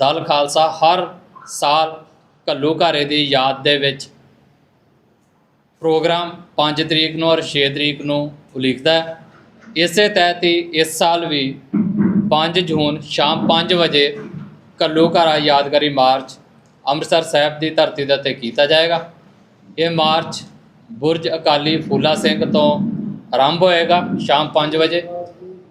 ਦਲ ਖਾਲਸਾ ਹਰ ਸਾਲ ਘੱਲੂ ਘਾਰੇ ਦੀ ਯਾਦ ਦੇ ਵਿੱਚ ਪ੍ਰੋਗਰਾਮ 5 ਤਰੀਕ ਨੂੰ ਔਰ 6 ਤਰੀਕ ਨੂੰ ਉਲੀਖਦਾ ਹੈ। ਇਸੇ ਤਹਿਤ ਹੀ ਇਸ ਸਾਲ ਵੀ 5 ਜੂਨ ਸ਼ਾਮ 5 ਵਜੇ ਘੱਲੂ ਘਾਰਾ ਯਾਦਗਾਰੀ ਮਾਰਚ ਅੰਮ੍ਰਿਤਸਰ ਸਾਹਿਬ ਦੀ ਧਰਤੀ ਦੇ ਉੱਤੇ ਕੀਤਾ ਜਾਏਗਾ। ਇਹ ਮਾਰਚ ਬੁਰਜ ਅਕਾਲੀ ਫੂਲਾ ਸਿੰਘ ਤੋਂ ਆਰੰਭ ਹੋਏਗਾ ਸ਼ਾਮ 5 ਵਜੇ।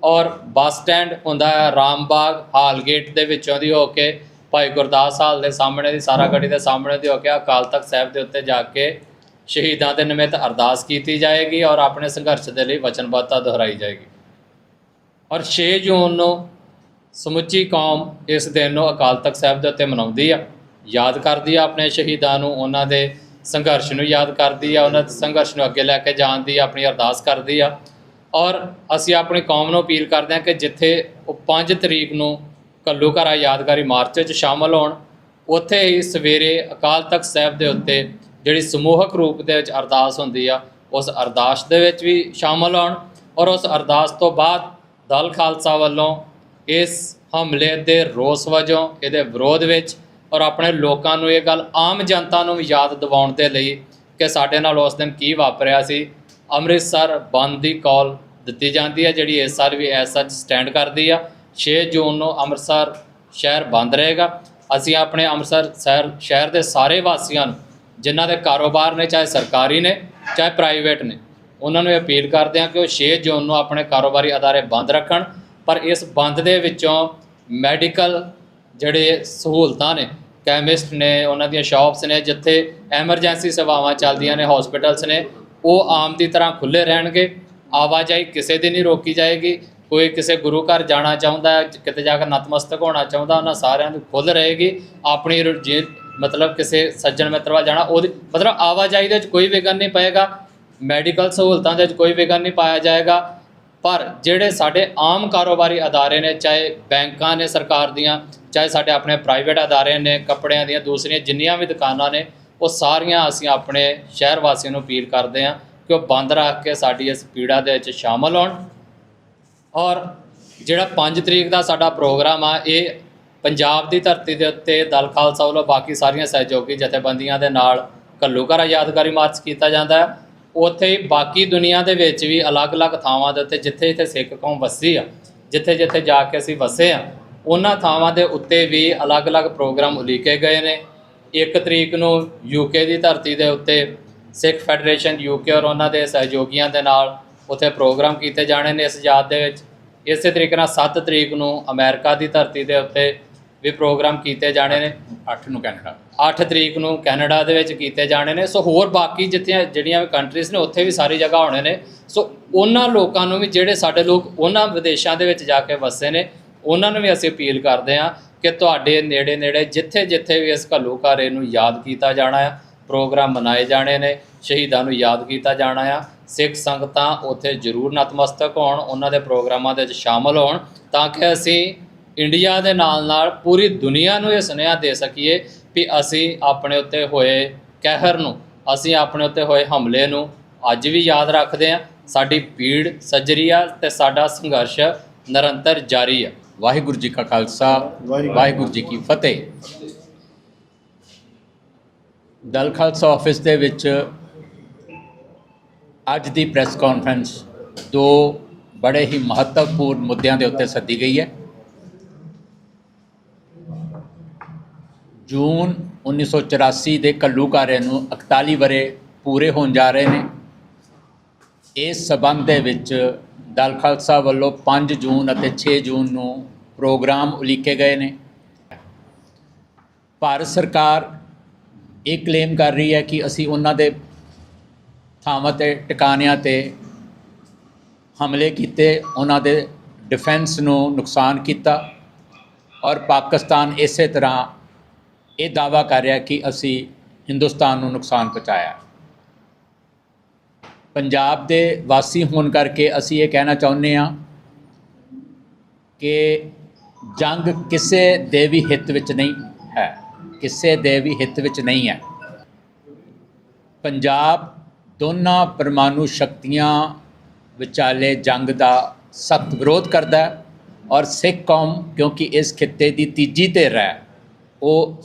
ਔਰ ਬੱਸ ਸਟੈਂਡ ਹੁੰਦਾ ਹੈ ਰਾਮਬਾਗ, ਹਾਲ ਗੇਟ ਦੇ ਵਿੱਚੋਂ ਦੀ ਹੋ ਕੇ ਭਾਈ ਗੁਰਦਾਸ ਹਾਲ ਦੇ ਸਾਹਮਣੇ ਦੀ, ਸਾਰਾ ਗੱਡੀ ਦੇ ਸਾਹਮਣੇ ਦੀ ਹੋ ਕੇ ਅਕਾਲ ਤਖਤ ਸਾਹਿਬ ਦੇ ਉੱਤੇ ਜਾ ਕੇ ਸ਼ਹੀਦਾਂ ਦੇ ਨਿਮਿਤ ਅਰਦਾਸ ਕੀਤੀ ਜਾਏਗੀ ਔਰ ਆਪਣੇ ਸੰਘਰਸ਼ ਦੇ ਲਈ ਵਚਨਬੱਧਤਾ ਦੁਹਰਾਈ ਜਾਏਗੀ। ਔਰ 6 ਜੂਨ ਨੂੰ ਸਮੁੱਚੀ ਕੌਮ ਇਸ ਦਿਨ ਨੂੰ ਅਕਾਲ ਤਖਤ ਸਾਹਿਬ ਦੇ ਉੱਤੇ ਮਨਾਉਂਦੀ ਆ। ਯਾਦ ਕਰਦੀ ਆ ਆਪਣੇ ਸ਼ਹੀਦਾਂ ਨੂੰ, ਉਹਨਾਂ ਦੇ ਸੰਘਰਸ਼ ਨੂੰ ਯਾਦ ਕਰਦੀ ਆ, ਉਹਨਾਂ ਦੇ ਸੰਘਰਸ਼ ਨੂੰ ਅੱਗੇ ਲੈ ਕੇ ਜਾਣ ਦੀ ਆਪਣੀ ਅਰਦਾਸ ਕਰਦੀ ਆ। ਔਰ ਅਸੀਂ ਆਪਣੀ ਕੌਮ ਨੂੰ ਅਪੀਲ ਕਰਦੇ ਹਾਂ ਕਿ ਜਿੱਥੇ ਉਹ 5 ਤਰੀਕ ਨੂੰ ਕੱਲੂ ਯਾਦਗਾਰੀ ਮਾਰਚ 'ਚ ਸ਼ਾਮਲ ਹੋਣ, ਉੱਥੇ ਹੀ ਸਵੇਰੇ ਅਕਾਲ ਤਖਤ ਸਾਹਿਬ ਦੇ ਉੱਤੇ ਜਿਹੜੀ ਸਮੂਹਕ ਰੂਪ ਦੇ ਵਿੱਚ ਅਰਦਾਸ ਹੁੰਦੀ ਆ, ਉਸ ਅਰਦਾਸ ਦੇ ਵਿੱਚ ਵੀ ਸ਼ਾਮਲ ਹੋਣ ਔਰ ਉਸ ਅਰਦਾਸ ਤੋਂ ਬਾਅਦ ਦਲ ਖਾਲਸਾ ਵੱਲੋਂ ਇਸ ਹਮਲੇ ਦੇ ਰੋਸ ਵਜੋਂ, ਇਹਦੇ ਵਿਰੋਧ ਵਿੱਚ ਔਰ ਆਪਣੇ ਲੋਕਾਂ ਨੂੰ ਇਹ ਗੱਲ ਆਮ ਜਨਤਾ ਨੂੰ ਯਾਦ ਦਿਵਾਉਣ ਦੇ ਲਈ ਕਿ ਸਾਡੇ ਨਾਲ ਉਸ ਦਿਨ ਕੀ ਵਾਪਰਿਆ ਸੀ ਅੰਮ੍ਰਿਤਸਰ ਬੰਦ ਦੀ ਕਾਲ ਦਿੱਤੀ ਜਾਂਦੀ ਹੈ, ਜਿਹੜੀ ਇਸ ਸਾਲ ਵੀ ਐਸ ਸੱਚ ਸਟੈਂਡ ਕਰਦੀ ਆ। 6 ਜੂਨ ਨੂੰ ਅੰਮ੍ਰਿਤਸਰ ਸ਼ਹਿਰ ਬੰਦ ਰਹੇਗਾ। ਅਸੀਂ ਆਪਣੇ ਅੰਮ੍ਰਿਤਸਰ ਸ਼ਹਿਰ ਸ਼ਹਿਰ ਦੇ ਸਾਰੇ ਵਾਸੀਆਂ ਨੂੰ, ਜਿਨ੍ਹਾਂ ਦੇ ਕਾਰੋਬਾਰ ਨੇ, ਚਾਹੇ ਸਰਕਾਰੀ ਨੇ, ਚਾਹੇ ਪ੍ਰਾਈਵੇਟ ਨੇ, ਉਹਨਾਂ ਨੂੰ ਅਪੀਲ ਕਰਦੇ ਹਾਂ ਕਿ ਉਹ 6 ਜੂਨ ਨੂੰ ਆਪਣੇ ਕਾਰੋਬਾਰੀ ਅਦਾਰੇ ਬੰਦ ਰੱਖਣ। ਪਰ ਇਸ ਬੰਦ ਦੇ ਵਿੱਚੋਂ ਮੈਡੀਕਲ ਜਿਹੜੇ ਸਹੂਲਤਾਂ ਨੇ, ਕੈਮਿਸਟ ਨੇ, ਉਹਨਾਂ ਦੀਆਂ ਸ਼ਾਪਸ ਨੇ, ਜਿੱਥੇ ਐਮਰਜੈਂਸੀ ਸੇਵਾਵਾਂ ਚੱਲਦੀਆਂ ਨੇ, ਹਸਪੀਟਲਸ ਨੇ ਉਹ ਆਮ ਦੀ ਤਰ੍ਹਾਂ ਖੁੱਲੇ ਰਹਿਣਗੇ, ਆਵਾਜਾਈ ਕਿਸੇ ਦੀ ਨਹੀਂ ਰੋਕੀ ਜਾਏਗੀ, ਕੋਈ ਕਿਸੇ ਗੁਰੂ ਘਰ ਜਾਣਾ ਚਾਹੁੰਦਾ ਹੈ, ਕਿਤੇ ਜਾ ਕੇ ਨਤਮਸਤਕ ਹੋਣਾ ਚਾਹੁੰਦਾ, ਉਹਨਾਂ ਸਾਰਿਆਂ ਨੂੰ ਖੁੱਲ ਰਹੇਗੀ, ਆਪਣੀ ਰੁ- ਜੇ ਮਤਲਬ ਕਿਸੇ ਸੱਜਣ ਮਿੱਤਰ ਵੱਲ ਜਾਣਾ, ਉਹਦੀ, ਮਤਲਬ ਆਵਾਜਾਈ ਦੇ ਵਿੱਚ ਕੋਈ ਵਿਘਨ ਨਹੀਂ ਪਏਗਾ, ਮੈਡੀਕਲ ਸਹੂਲਤਾਂ ਦੇ ਵਿੱਚ ਕੋਈ ਵਿਘਨ ਨਹੀਂ ਪਾਇਆ ਜਾਏਗਾ, ਪਰ ਜਿਹੜੇ ਸਾਡੇ ਆਮ ਕਾਰੋਬਾਰੀ ਅਦਾਰੇ ਨੇ, ਚਾਹੇ ਬੈਂਕਾਂ ਨੇ ਸਰਕਾਰ ਦੀਆਂ, ਚਾਹੇ ਸਾਡੇ ਆਪਣੇ ਪ੍ਰਾਈਵੇਟ ਅਦਾਰੇ ਨੇ, ਕੱਪੜਿਆਂ ਦੀਆਂ, ਦੂਸਰੀਆਂ ਜਿੰਨੀਆਂ ਵੀ ਦੁਕਾਨਾਂ ਨੇ, ਉਹ ਸਾਰੀਆਂ ਅਸੀਂ ਆਪਣੇ ਸ਼ਹਿਰ ਵਾਸੀਆਂ ਨੂੰ ਅਪੀਲ ਕਰਦੇ ਹਾਂ ਕਿ ਉਹ ਬੰਦ ਰੱਖ ਕੇ ਸਾਡੀ ਇਸ ਪੀੜਾ ਦੇ ਵਿੱਚ ਸ਼ਾਮਲ ਹੋਣ? ਔਰ ਜਿਹੜਾ 5 ਤਰੀਕ ਦਾ ਸਾਡਾ ਪ੍ਰੋਗਰਾਮ ਆ, ਇਹ ਪੰਜਾਬ ਦੀ ਧਰਤੀ ਦੇ ਉੱਤੇ ਦਲ ਖਾਲਸਾ ਵੱਲੋਂ ਬਾਕੀ ਸਾਰੀਆਂ ਸਹਿਯੋਗੀ ਜਥੇਬੰਦੀਆਂ ਦੇ ਨਾਲ ਘੱਲੂਘਾਰਾ ਯਾਦਗਾਰੀ ਮਾਰਚ ਕੀਤਾ ਜਾਂਦਾ ਹੈ। ਉੱਥੇ ਬਾਕੀ ਦੁਨੀਆ ਦੇ ਵਿੱਚ ਵੀ ਅਲੱਗ-ਅਲੱਗ ਥਾਵਾਂ ਦੇ ਉੱਤੇ ਜਿੱਥੇ-ਜਿੱਥੇ ਸਿੱਖ ਕੌਮ ਵਸਦੀ ਆ ਜਿੱਥੇ-ਜਿੱਥੇ ਜਾ ਕੇ ਅਸੀਂ ਵਸੇ ਆ, ਉਹਨਾਂ ਥਾਵਾਂ ਦੇ ਉੱਤੇ ਵੀ ਅਲੱਗ-ਅਲੱਗ ਪ੍ਰੋਗਰਾਮ ਉਲੀਕੇ ਗਏ ਨੇ। 1 ਤਰੀਕ ਨੂੰ ਯੂਕੇ ਦੀ ਧਰਤੀ ਦੇ ਉੱਤੇ ਸਿੱਖ ਫੈਡਰੇਸ਼ਨ ਯੂਕੇ ਔਰ ਉਹਨਾਂ ਦੇ ਸਹਿਯੋਗੀਆਂ ਦੇ ਨਾਲ ਉੱਥੇ ਪ੍ਰੋਗਰਾਮ ਕੀਤੇ ਜਾਣੇ ਨੇ ਇਸ ਯਾਦ ਦੇ ਵਿੱਚ। ਇਸੇ ਤਰੀਕੇ ਨਾਲ 7 ਤਰੀਕ ਨੂੰ ਅਮਰੀਕਾ ਦੀ ਧਰਤੀ ਦੇ ਉੱਤੇ ਵੀ ਪ੍ਰੋਗਰਾਮ ਕੀਤੇ ਜਾਣੇ ਨੇ। 8 ਨੂੰ ਕੈਨੇਡਾ। 8 ਤਰੀਕ ਨੂੰ ਕੈਨੇਡਾ ਦੇ ਵਿੱਚ ਕੀਤੇ ਜਾਣੇ ਨੇ। ਸੋ ਹੋਰ ਬਾਕੀ ਜਿੱਥੇ ਜਿਹੜੀਆਂ ਵੀ ਕੰਟਰੀਜ਼ ਨੇ ਉੱਥੇ ਵੀ ਸਾਰੀ ਜਗ੍ਹਾ ਹੋਣੇ ਨੇ। ਸੋ ਉਹਨਾਂ ਲੋਕਾਂ ਨੂੰ ਵੀ ਜਿਹੜੇ ਸਾਡੇ ਲੋਕ ਉਹਨਾਂ ਵਿਦੇਸ਼ਾਂ ਦੇ ਵਿੱਚ ਜਾ ਕੇ ਵਸੇ ਨੇ ਉਹਨਾਂ ਨੂੰ ਵੀ ਅਸੀਂ ਅਪੀਲ ਕਰਦੇ ਹਾਂ ਕਿ ਤੁਹਾਡੇ ਨੇੜੇ ਨੇੜੇ ਜਿੱਥੇ ਜਿੱਥੇ ਵੀ ਇਸ ਘੱਲੂਘਾਰੇ ਨੂੰ ਯਾਦ ਕੀਤਾ ਜਾਣਾ ਆ ਪ੍ਰੋਗਰਾਮ ਮਨਾਏ ਜਾਣੇ ਨੇ ਸ਼ਹੀਦਾਂ ਨੂੰ ਯਾਦ ਕੀਤਾ ਜਾਣਾ ਆ। ਸਿੱਖ ਸੰਗਤਾਂ ਉੱਥੇ ਜ਼ਰੂਰ ਨਤਮਸਤਕ ਹੋਣ ਉਹਨਾਂ ਦੇ ਪ੍ਰੋਗਰਾਮਾਂ ਦੇ ਵਿੱਚ ਸ਼ਾਮਲ ਹੋਣ ਤਾਂ ਕਿ ਅਸੀਂ ਇੰਡੀਆ ਦੇ ਨਾਲ ਨਾਲ ਪੂਰੀ ਦੁਨੀਆ ਨੂੰ ਇਹ ਸੁਨੇਹਾ ਦੇ ਸਕੀਏ ਵੀ ਅਸੀਂ ਆਪਣੇ ਉੱਤੇ ਹੋਏ ਕਹਿਰ ਨੂੰ ਅਸੀਂ ਆਪਣੇ ਉੱਤੇ ਹੋਏ ਹਮਲੇ ਨੂੰ ਅੱਜ ਵੀ ਯਾਦ ਰੱਖਦੇ ਹਾਂ। ਸਾਡੀ ਪੀੜ ਸੱਜਰੀ ਆ ਤੇ ਸਾਡਾ ਸੰਘਰਸ਼ ਨਿਰੰਤਰ ਜਾਰੀ ਆ। ਵਾਹਿਗੁਰੂ ਜੀ ਕਾ ਖਾਲਸਾ ਵਾਹਿਗੁਰੂ ਜੀ ਕੀ ਫਤਿਹ। ਦਲ ਖਾਲਸਾ ਆਫਿਸ ਦੇ ਵਿੱਚ ਅੱਜ ਦੀ ਪ੍ਰੈਸ ਕਾਨਫਰੰਸ ਦੋ ਬੜੇ ਹੀ ਮਹੱਤਵਪੂਰਨ ਮੁੱਦਿਆਂ ਦੇ ਉੱਤੇ ਸੱਦੀ ਗਈ ਹੈ। ਜੂਨ 1984 ਦੇ ਘੱਲੂਘਾਰੇ ਨੂੰ 41 ਵਰੇ ਪੂਰੇ ਹੋਣ ਜਾ ਰਹੇ ਨੇ। ਇਸ ਸਬੰਧ ਦੇ ਵਿੱਚ ਦਲ ਖਾਲਸਾ ਵੱਲੋਂ 5 ਜੂਨ ਅਤੇ 6 ਜੂਨ ਨੂੰ ਪ੍ਰੋਗਰਾਮ ਉਲੀਕੇ ਗਏ ਨੇ। ਭਾਰਤ ਸਰਕਾਰ ਇਹ ਕਲੇਮ ਕਰ ਰਹੀ ਹੈ ਕਿ ਅਸੀਂ ਉਹਨਾਂ ਦੇ ਥਾਵਾਂ ਤੇ, ਟਿਕਾਣਿਆਂ ਤੇ ਹਮਲੇ ਕੀਤੇ, ਉਹਨਾਂ ਦੇ ਡਿਫੈਂਸ ਨੂੰ ਨੁਕਸਾਨ ਕੀਤਾ ਔਰ ਪਾਕਿਸਤਾਨ ਇਸੇ ਤਰ੍ਹਾਂ ਇਹ ਦਾਵਾ ਕਰ ਰਿਹਾ ਕਿ ਅਸੀਂ ਹਿੰਦੁਸਤਾਨ ਨੂੰ ਨੁਕਸਾਨ ਪਹੁੰਚਾਇਆ। ਪੰਜਾਬ ਦੇ ਵਾਸੀ ਹੋਣ ਕਰਕੇ ਅਸੀਂ ਇਹ ਕਹਿਣਾ ਚਾਹੁੰਦੇ ਹਾਂ ਕਿ ਜੰਗ ਕਿਸੇ ਦੇ ਵੀ ਹਿੱਤ ਵਿੱਚ ਨਹੀਂ ਹੈ। ਕਿਸੇ ਦੇ ਵੀ ਹਿੱਤ ਵਿੱਚ ਨਹੀਂ ਹੈ। ਪੰਜਾਬ ਦੋਨਾਂ ਪਰਮਾਣੂ ਸ਼ਕਤੀਆਂ ਵਿਚਾਲੇ ਜੰਗ ਦਾ ਸਖਤ ਵਿਰੋਧ ਕਰਦਾ ਹੈ ਔਰ ਸਿੱਖ ਕੌਮ, ਕਿਉਂਕਿ ਇਸ ਖਿੱਤੇ ਦੀ ਤੀਜੀ ਧਿਰ ਹੈ, ਉਹ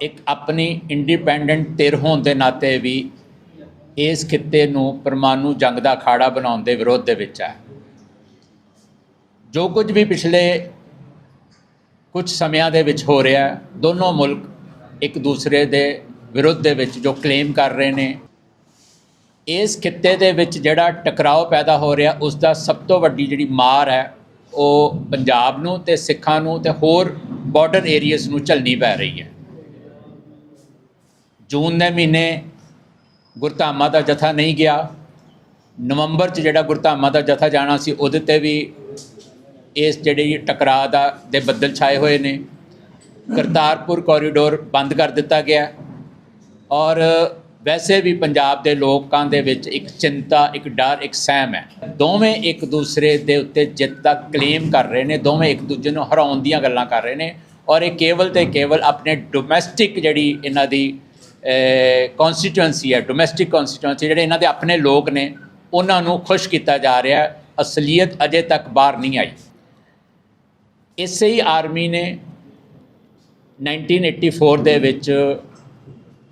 ਇੱਕ ਆਪਣੀ ਇੰਡੀਪੈਂਡੈਂਟ ਧਿਰ ਹੋਣ ਦੇ ਨਾਤੇ ਵੀ ਇਸ ਖਿੱਤੇ ਨੂੰ ਪਰਮਾਣੂ ਜੰਗ ਦਾ ਅਖਾੜਾ ਬਣਾਉਣ ਦੇ ਵਿਰੋਧ ਦੇ ਵਿੱਚ ਹੈ। ਜੋ ਕੁਝ ਵੀ ਪਿਛਲੇ ਕੁਝ ਸਮਿਆਂ ਦੇ ਵਿੱਚ ਹੋ ਰਿਹਾ ਹੈ। ਦੋਨੋਂ ਮੁਲਕ ਇੱਕ ਦੂਸਰੇ ਦੇ ਵਿਰੁੱਧ ਦੇ ਵਿੱਚ ਜੋ ਕਲੇਮ ਕਰ ਰਹੇ ਨੇ। ਇਸ ਖਿੱਤੇ ਦੇ ਵਿੱਚ ਜਿਹੜਾ ਟਕਰਾਓ ਪੈਦਾ ਹੋ ਰਿਹਾ ਉਸ ਦਾ ਸਭ ਤੋਂ ਵੱਡੀ ਜਿਹੜੀ ਮਾਰ ਹੈ, ਉਹ ਪੰਜਾਬ ਨੂੰ ਤੇ ਸਿੱਖਾਂ ਨੂੰ ਤੇ ਹੋਰ ਬਾਰਡਰ ਏਰੀਆਜ਼ ਨੂੰ ਝੱਲਣੀ ਪੈ ਰਹੀ ਹੈ। ਜੂਨ ਦੇ ਮਹੀਨੇ ਗੁਰਧਾਮਾਂ ਦਾ ਜਥਾ ਨਹੀਂ ਗਿਆ। ਨਵੰਬਰ 'ਚ ਜਿਹੜਾ ਗੁਰਧਾਮਾਂ ਦਾ ਜਥਾ ਜਾਣਾ ਸੀ, ਉਹਦੇ ਤੇ ਵੀ ਇਸ ਜਿਹੜੀ ਟਕਰਾਅ ਦਾ ਦੇ ਬੱਦਲ ਛਾਏ ਹੋਏ ਨੇ। ਕਰਤਾਰਪੁਰ ਕੋਰੀਡੋਰ ਬੰਦ ਕਰ ਦਿੱਤਾ ਗਿਆ। ਔਰ ਵੈਸੇ ਵੀ ਪੰਜਾਬ ਦੇ ਲੋਕਾਂ ਦੇ ਵਿੱਚ ਇੱਕ ਚਿੰਤਾ, ਇੱਕ ਡਰ, ਇੱਕ ਸਹਿਮ ਹੈ। ਦੋਵੇਂ ਇੱਕ ਦੂਸਰੇ ਦੇ ਉੱਤੇ ਜਿੱਤ ਦਾ ਕਲੇਮ ਕਰ ਰਹੇ ਨੇ। ਦੋਵੇਂ ਇੱਕ ਦੂਜੇ ਨੂੰ ਹਰਾਉਣ ਦੀਆਂ ਗੱਲਾਂ ਕਰ ਰਹੇ ਨੇ। ਔਰ ਇਹ ਕੇਵਲ ਤੇ ਕੇਵਲ ਆਪਣੇ ਡੋਮੈਸਟਿਕ ਜਿਹੜੀ ਇਹਨਾਂ ਦੀ ਕਨਸਟੀਟੂਐਂਸੀ ਹੈ ਡੋਮੈਸਟਿਕ ਕਨਸਟੀਟੂਐਂਸੀ ਜਿਹੜੇ ਇਹਨਾਂ ਦੇ ਆਪਣੇ ਲੋਕ ਨੇ, ਉਹਨਾਂ ਨੂੰ ਖੁਸ਼ ਕੀਤਾ ਜਾ ਰਿਹਾ। ਅਸਲੀਅਤ ਅਜੇ ਤੱਕ ਬਾਹਰ ਨਹੀਂ ਆਈ। ਇਸੇ ਹੀ ਆਰਮੀ ਨੇ 1984 ਦੇ ਵਿੱਚ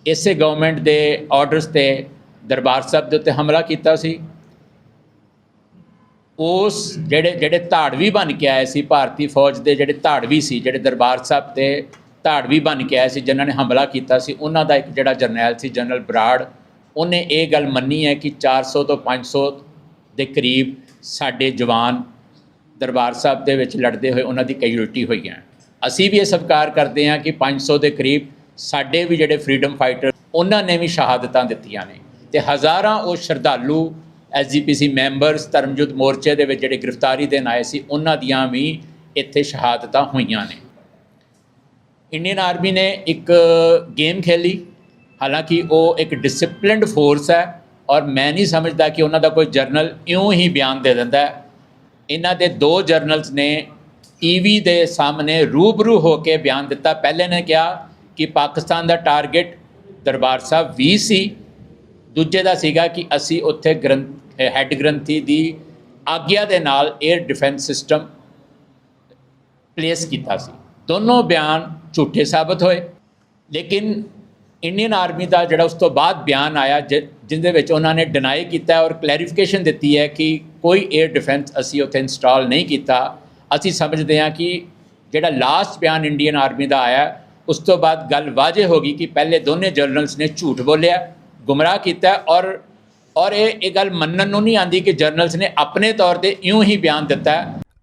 ਇਸੇ ਗਵਰਨਮੈਂਟ ਦੇ ਆਰਡਰਸ ਤੇ ਦਰਬਾਰ ਸਾਹਿਬ ਦੇ ਉੱਤੇ ਹਮਲਾ ਕੀਤਾ ਸੀ। ਉਸ ਜਿਹੜੇ ਜਿਹੜੇ ਧਾੜਵੀ ਬਣ ਕੇ ਆਏ ਸੀ, ਭਾਰਤੀ ਫੌਜ ਦੇ ਜਿਹੜੇ ਧਾੜਵੀ ਸੀ, ਜਿਹੜੇ ਦਰਬਾਰ ਸਾਹਿਬ ਤੇ ਧਾੜਵੀ ਬਣ ਕੇ ਆਏ ਸੀ, ਜਿਨ੍ਹਾਂ ਨੇ ਹਮਲਾ ਕੀਤਾ ਸੀ, ਉਹਨਾਂ ਦਾ ਇੱਕ ਜਿਹੜਾ ਜਰਨੈਲ ਸੀ, ਜਨਰਲ ਬਰਾੜ, ਉਹਨੇ ਇਹ ਗੱਲ ਮੰਨੀ ਹੈ ਕਿ 400 ਤੋਂ 500 ਦੇ ਕਰੀਬ ਸਾਡੇ ਜਵਾਨ ਦਰਬਾਰ ਸਾਹਿਬ ਦੇ ਵਿੱਚ ਲੜਦੇ ਹੋਏ ਉਹਨਾਂ ਦੀ ਕੈਜੂਲਟੀ ਹੋਈਆਂ ਅਸੀਂ ਵੀ ਇਹ ਸਵੀਕਾਰ ਕਰਦੇ ਹਾਂ ਕਿ 500 ਦੇ ਕਰੀਬ ਸਾਡੇ ਵੀ ਜਿਹੜੇ ਫਰੀडम ਫਾਈਟਰ ਉਹਨਾਂ ਨੇ ਵੀ ਸ਼ਹਾਦਤਾਂ ਦਿੱਤੀਆਂ ਨੇ ਤੇ ਹਜ਼ਾਰਾਂ ਉਹ ਸ਼ਰਧਾਲੂ ਐਸਜੀਪੀਸੀ ਮੈਂਬਰਸ ਧਰਮਯੁੱਧ ਮੋਰਚੇ ਦੇ ਵਿੱਚ ਜਿਹੜੇ ਗ੍ਰਿਫਤਾਰੀ ਦੇਣ ਆਏ ਸੀ, ਉਹਨਾਂ ਦੀਆਂ ਵੀ ਇੱਥੇ ਸ਼ਹਾਦਤਾਂ ਹੋਈਆਂ ਨੇ। ਇੰਡੀਅਨ ਆਰਮੀ ਨੇ ਇੱਕ ਗੇਮ ਖੇਲੀ, ਹਾਲਾਂਕਿ ਉਹ ਇੱਕ ਡਿਸਪਲਿਨਡ ਫੋਰਸ ਹੈ ਔਰ ਮੈਂ ਨਹੀਂ ਸਮਝਦਾ ਕਿ ਉਹਨਾਂ ਦਾ ਕੋਈ ਜਰਨਲ ਇਉਂ ਹੀ ਬਿਆਨ ਦੇ ਦਿੰਦਾ ਹੈ ਇਹਨਾਂ ਦੇ ਦੋ ਜਰਨਲਸ ਨੇ ਟੀਵੀ ਦੇ ਸਾਹਮਣੇ ਰੂਬਰੂ ਹੋ ਕੇ ਬਿਆਨ ਦਿੱਤਾ। ਪਹਿਲੇ ਨੇ ਕਿਹਾ ਕਿ ਪਾਕਿਸਤਾਨ ਦਾ ਟਾਰਗੇਟ ਦਰਬਾਰ ਸਾਹਿਬ ਵੀ ਸੀ। ਦੂਜੇ ਦਾ ਸੀਗਾ ਕਿ ਅਸੀਂ ਉੱਥੇ ਗ੍ਰੰਥ ਹੈੱਡ ਗ੍ਰੰਥੀ ਦੀ ਆਗਿਆ ਦੇ ਨਾਲ 에ਅਰ ਡਿਫੈਂਸ ਸਿਸਟਮ ਪਲੇਸ ਕੀਤਾ ਸੀ। ਦੋਨੋਂ ਬਿਆਨ ਝੂਠੇ ਸਾਬਤ ਹੋਏ। ਲੇਕਿਨ ਇੰਡੀਅਨ ਆਰਮੀ ਦਾ ਜਿਹੜਾ ਉਸ ਤੋਂ ਬਾਅਦ ਬਿਆਨ ਆਇਆ, ਜਿ- ਜਿਹਦੇ ਵਿੱਚ ਉਹਨਾਂ ਨੇ ਡਿਨਾਈ ਕੀਤਾ ਔਰ ਕਲੈਰੀਫਿਕੇਸ਼ਨ ਦਿੱਤੀ ਹੈ ਕਿ ਕੋਈ 에ਅਰ ਡਿਫੈਂਸ ਅਸੀਂ ਉੱਥੇ ਇੰਸਟਾਲ ਨਹੀਂ ਕੀਤਾ। ਅਸੀਂ ਸਮਝਦੇ ਹਾਂ ਕਿ ਜਿਹੜਾ ਲਾਸਟ ਬਿਆਨ ਇੰਡੀਅਨ ਆਰਮੀ ਦਾ ਆਇਆ, ਉਸ ਤੋਂ ਬਾਅਦ ਗੱਲ ਵਾਜੇ ਹੋ ਗਈ ਕਿ ਪਹਿਲੇ ਦੋਨੇ ਜਰਨਲਸ ਨੇ ਝੂਠ ਬੋਲਿਆ, ਗੁੰਮਰਾਹ ਕੀਤਾ ਔਰ ਔਰ ਇਹ ਇਹ ਗੱਲ ਮੰਨਣ ਨੂੰ ਨਹੀਂ ਆਂਦੀ ਕਿ ਜਰਨਲਸ ਨੇ ਆਪਣੇ ਤੌਰ ਤੇ ਇਉਂ ਹੀ ਬਿਆਨ ਦਿੱਤਾ।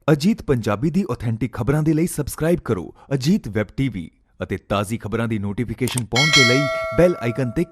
ਅਜੀਤ ਪੰਜਾਬੀ ਦੀ ਆਥੈਂਟਿਕ ਖਬਰਾਂ ਦੇ ਲਈ ਸਬਸਕ੍ਰਾਈਬ ਕਰੋ ਅਜੀਤ ਵੈਬ ਟੀਵੀ ਅਤੇ ਤਾਜ਼ੀ ਖਬਰਾਂ ਦੀ ਨੋਟੀਫਿਕੇਸ਼ਨ ਪਾਉਣ ਦੇ ਲਈ ਬੈਲ ਆਈਕਨ ਤੇ